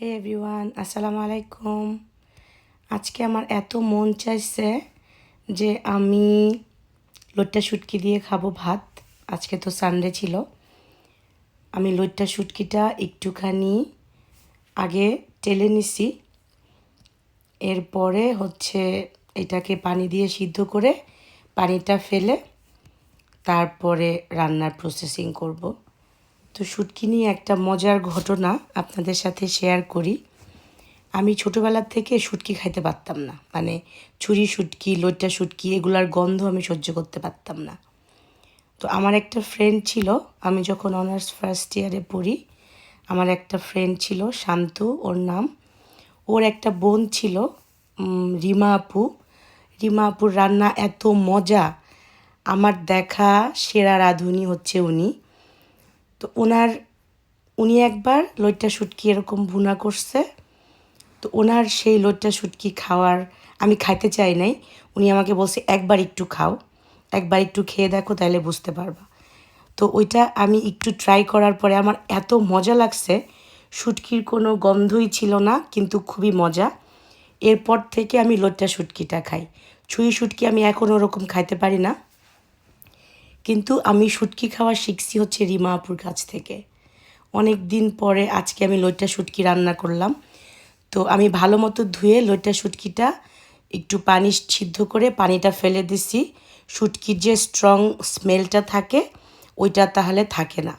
হে everyone আসসালামু আলাইকুম। আজকে আমার এত মন চাইছে যে আমি লইট্টা শুটকি দিয়ে খাব ভাত। আজকে তো সানডে ছিল। আমি লইট্টা শুটকিটা একটুখানি আগে টেলে নিছি। এরপরে হচ্ছে এটাকে পানি দিয়ে সিদ্ধ করে পানিটা ফেলে তারপরে রান্নার প্রসেসিং করব। তো শুটকি নিয়ে একটা মজার ঘটনা আপনাদের সাথে শেয়ার করি। আমি ছোটোবেলার থেকে শুটকি খাইতে পারতাম না। মানে ছুরি শুটকি, লইট্টা শুটকি, এগুলার গন্ধ আমি সহ্য করতে পারতাম না। তো আমার একটা ফ্রেন্ড ছিল, আমি যখন অনার্স ফার্স্ট ইয়ারে পড়ি, আমার একটা ফ্রেন্ড ছিল, শান্তু, ওর নাম। ওর একটা বোন ছিল রিমা আপু। রিমা আপুর রান্না এত মজা। আমার দেখা সেরা রাঁধুনি হচ্ছে উনি। তো ওনার, উনি একবার লইট্টা শুটকি এরকম ভুনা করছে। তো ওনার সেই লইট্টা শুটকি খাওয়ার, আমি খাইতে চাই নাই। উনি আমাকে বলছে, একবার একটু খাও। একবার একটু খেয়ে দেখো তাহলে বুঝতে পারবা। তো ওইটা আমি একটু ট্রাই করার পরে আমার এত মজা লাগছে। শুটকির কোনো গন্ধই ছিল না, কিন্তু খুবই মজা। এরপর থেকে আমি লইট্টা শুটকিটা খাই। ছুঁই শুটকি আমি এখন ওরকম খাইতে পারি না। কিন্তু আমি শুটকি খাওয়া শিখছি হচ্ছে রিমা আপুর কাছ থেকে। অনেক দিন পরে আজকে আমি লইট্টা শুটকি রান্না করলাম। তো আমি ভালো মতো ধুয়ে লইট্টা শুটকিটা একটু পানি সিদ্ধ করে পানিটা ফেলে দিছি। শুটকির যে স্ট্রং স্মেলটা থাকে, ওইটা তাহলে থাকে না।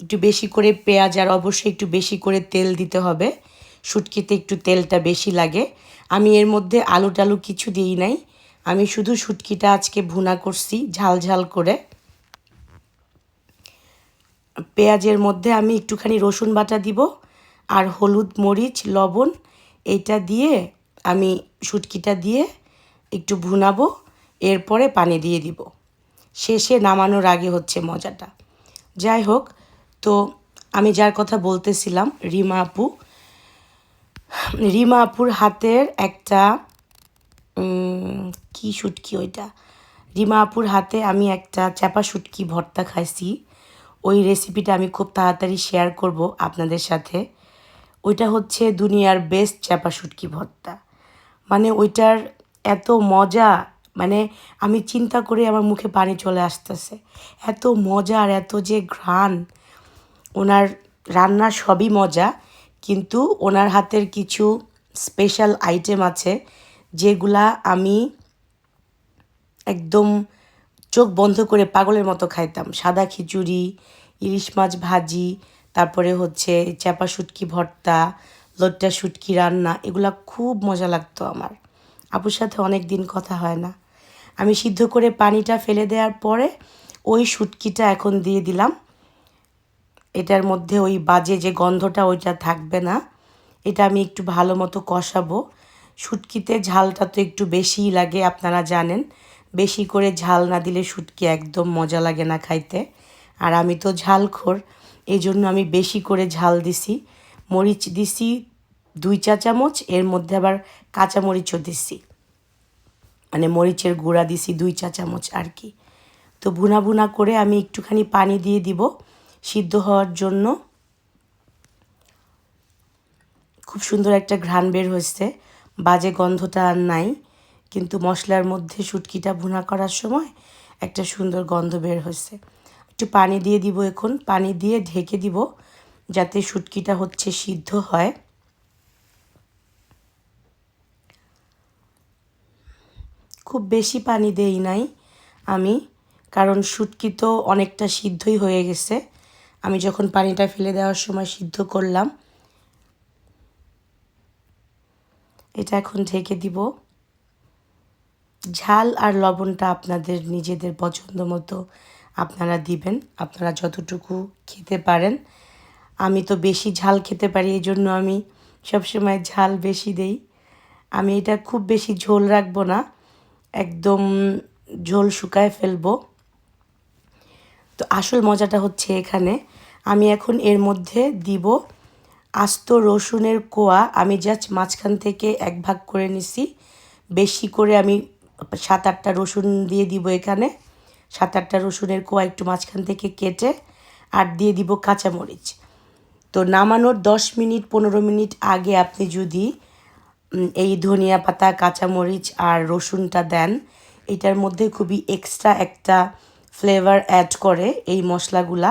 একটু বেশি করে পেঁয়াজ আর অবশ্যই একটু বেশি করে তেল দিতে হবে। শুটকিতে একটু তেলটা বেশি লাগে। আমি এর মধ্যে আলু টালু কিছু দিই নাই। আমি শুধু শুটকিটা আজকে ভুনা করছি ঝাল ঝাল করে। পেঁয়াজের মধ্যে আমি একটুখানি রসুন বাটা দিব আর হলুদ মরিচ, লবণ, এইটা দিয়ে আমি শুটকিটা দিয়ে একটু ভুনাবো, এরপরে পানি দিয়ে দিব। শেষে নামানোর আগে হচ্ছে মজাটা। যাই হোক, তো আমি যার কথা বলতেছিলাম, রিমা আপু, রিমা আপুর হাতের একটা কি শুটকি ওইটা? রিমা আপুর হাতে আমি একটা চাপা শুটকি ভর্তা খাইছি। ওই রেসিপিটা আমি খুব তাড়াতাড়ি শেয়ার করব আপনাদের সাথে। ওইটা হচ্ছে দুনিয়ার বেস্ট চাপা শুটকি ভর্তা। মানে ওইটার এত মজা মানে আমি চিন্তা করে আমার মুখে পানি চলে আসতেছে। এত মজা আর এত যে ঘ্রাণ। ওনার রান্না সবই মজা, কিন্তু ওনার হাতের কিছু স্পেশাল আইটেম আছে, যেগুলা আমি একদম চোখ বন্ধ করে পাগলের মতো খাইতাম। সাদা খিচুড়ি, ইলিশ মাছ ভাজি, তারপরে হচ্ছে চাপা শুটকি ভর্তা লট্টা শুটকি রান্না, এগুলা খুব মজা লাগতো আমার। আপুর সাথে অনেক দিন কথা হয় না। আমি সিদ্ধ করে পানিটা ফেলে দেওয়ার পরে ওই শুটকিটা এখন দিয়ে দিলাম। এটার মধ্যে ওই বাজে যে গন্ধটা ওইটা থাকবে না। এটা আমি একটু ভালো মতো কষাবো। শুটকিতে ঝালটা তো একটু বেশিই লাগে, আপনারা জানেন। বেশি করে ঝাল না দিলে শুটকি একদম মজা লাগে না খাইতে। আর আমি তো ঝালখোর এই জন্য আমি বেশি করে ঝাল দিছি। মরিচ দিছি দুই চা চামচ, এর মধ্যে আবার কাঁচা মরিচও দিছি। মানে মরিচের গুঁড়া দিছি দুই চা চামচ আর কি। তো ভুনা ভুনা করে আমি একটুখানি পানি দিয়ে দিব সিদ্ধ হওয়ার জন্য। খুব সুন্দর একটা ঘ্রাণ বের হয়েছে। বাজে গন্ধটা আর নাই। কিন্তু মশলার মধ্যে শুটকিটা ভুনা করার সময় একটা সুন্দর গন্ধ বের হয়েছে। একটু পানি দিয়ে দিব এখন। পানি দিয়ে ঢেকে দিব যাতে শুটকিটা হচ্ছে সিদ্ধ হয়। খুব বেশি পানি দেই নাই আমি, কারণ শুটকি তো অনেকটা সিদ্ধই হয়ে গেছে। আমি যখন পানিটা ফেলে দেওয়ার সময় সিদ্ধ করলাম, এটা এখন ঢেকে দিব। ঝাল আর লবণটা আপনাদের নিজেদের পছন্দ মতো আপনারা দিবেন। আপনারা যতটুকু খেতে পারেন। আমি তো বেশি ঝাল খেতে পারি এই জন্য আমি সবসময় ঝাল বেশি দেই। আমি এটা খুব বেশি ঝোল রাখব না, একদম ঝোল শুকায় ফেলব। তো আসল মজাটা হচ্ছে এখানে, আমি এখন এর মধ্যে দিব আস্ত রসুনের কোয়া। আমি জাস্ট মাঝখান থেকে এক ভাগ করে নিছি। বেশি করে আমি সাত আটটা রসুন দিয়ে দিব এখানে। সাত আটটা রসুনের কোয়া একটু মাঝখান থেকে কেটে আর দিয়ে দিব কাঁচামরিচ। তো নামানোর দশ মিনিট, পনেরো মিনিট আগে আপনি যদি এই ধনিয়া পাতা, কাঁচামরিচ আর রসুনটা দেন, এটার মধ্যে খুবই এক্সট্রা একটা ফ্লেভার অ্যাড করে এই মশলাগুলা।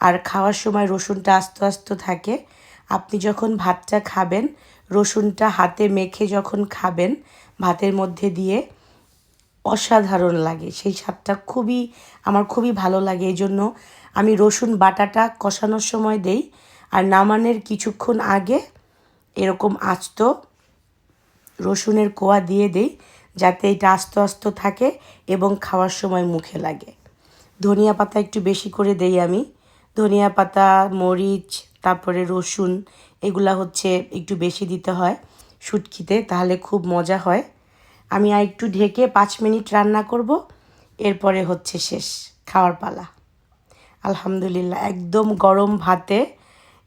আর খাওয়ার সময় রসুনটা আস্তে আস্তে থাকে। আপনি যখন ভাতটা খাবেন, রসুনটা হাতে মেখে যখন খাবেন, ভাতের মধ্যে দিয়ে অসাধারণ লাগে। সেই স্বাদটা খুবই, আমার খুবই ভালো লাগে। এই জন্য আমি রসুন বাটাটা কষানোর সময় দেই। আর নামানের কিছুক্ষণ আগে এরকম আস্ত রসুনের কোয়া দিয়ে দেই, যাতে এটা আস্ত আস্ত থাকে এবং খাওয়ার সময় মুখে লাগে। ধনিয়া পাতা একটু বেশি করে দেই আমি। ধনিয়া পাতা, মরিচ, তারপরে রসুন, এগুলা হচ্ছে একটু বেশি দিতে হয় শুটকিতে তাহলে খুব মজা হয়। আমি আর একটু ঢেকে পাঁচ মিনিট রান্না করব, এরপরে হচ্ছে শেষ খাওয়ার পালা। আলহামদুলিল্লাহ, একদম গরম ভাতে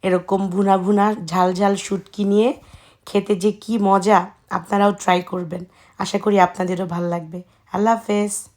এরকম ভুনা ভুনা ঝাল ঝাল শুটকি নিয়ে খেতে যে কি মজা, আপনারাও ট্রাই করবেন। আশা করি আপনাদেরও ভালো লাগবে। আল্লাহ হাফেজ।